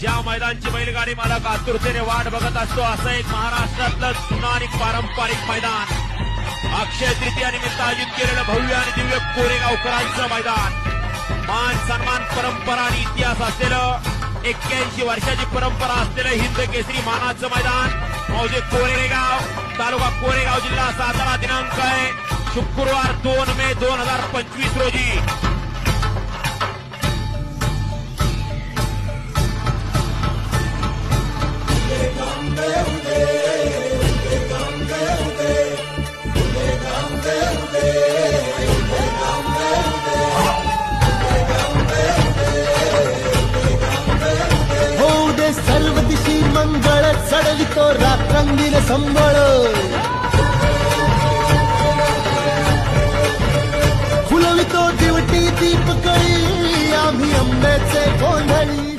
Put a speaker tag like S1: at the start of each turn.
S1: ज्या मैदानची बैलगाडी मालक आतुरतेने वाट बघत असतो असं एक महाराष्ट्रातलं जुनं आणि पारंपरिक मैदान. अक्षय तृतीयानिमित्त आयोजित केलेलं भव्य आणि दिव्य कोरेगावकरांचं मैदान. मान सन्मान परंपरा आणि इतिहास असलेलं एक्क्याऐंशी वर्षाची परंपरा असलेलं हिंद केसरी मानाचं मैदान. मौजे कोरेगाव तालुका कोरेगाव जिल्हा सातारा दिनांक आहे शुक्रवार दोन मे दोन हजार पंचवीस रोजी.
S2: दिशी मंगळ चढवितो रात्रंगीन संबळ. फुलवितो दिवटी दीपकळी आम्ही अंब्याचे गोंधळी.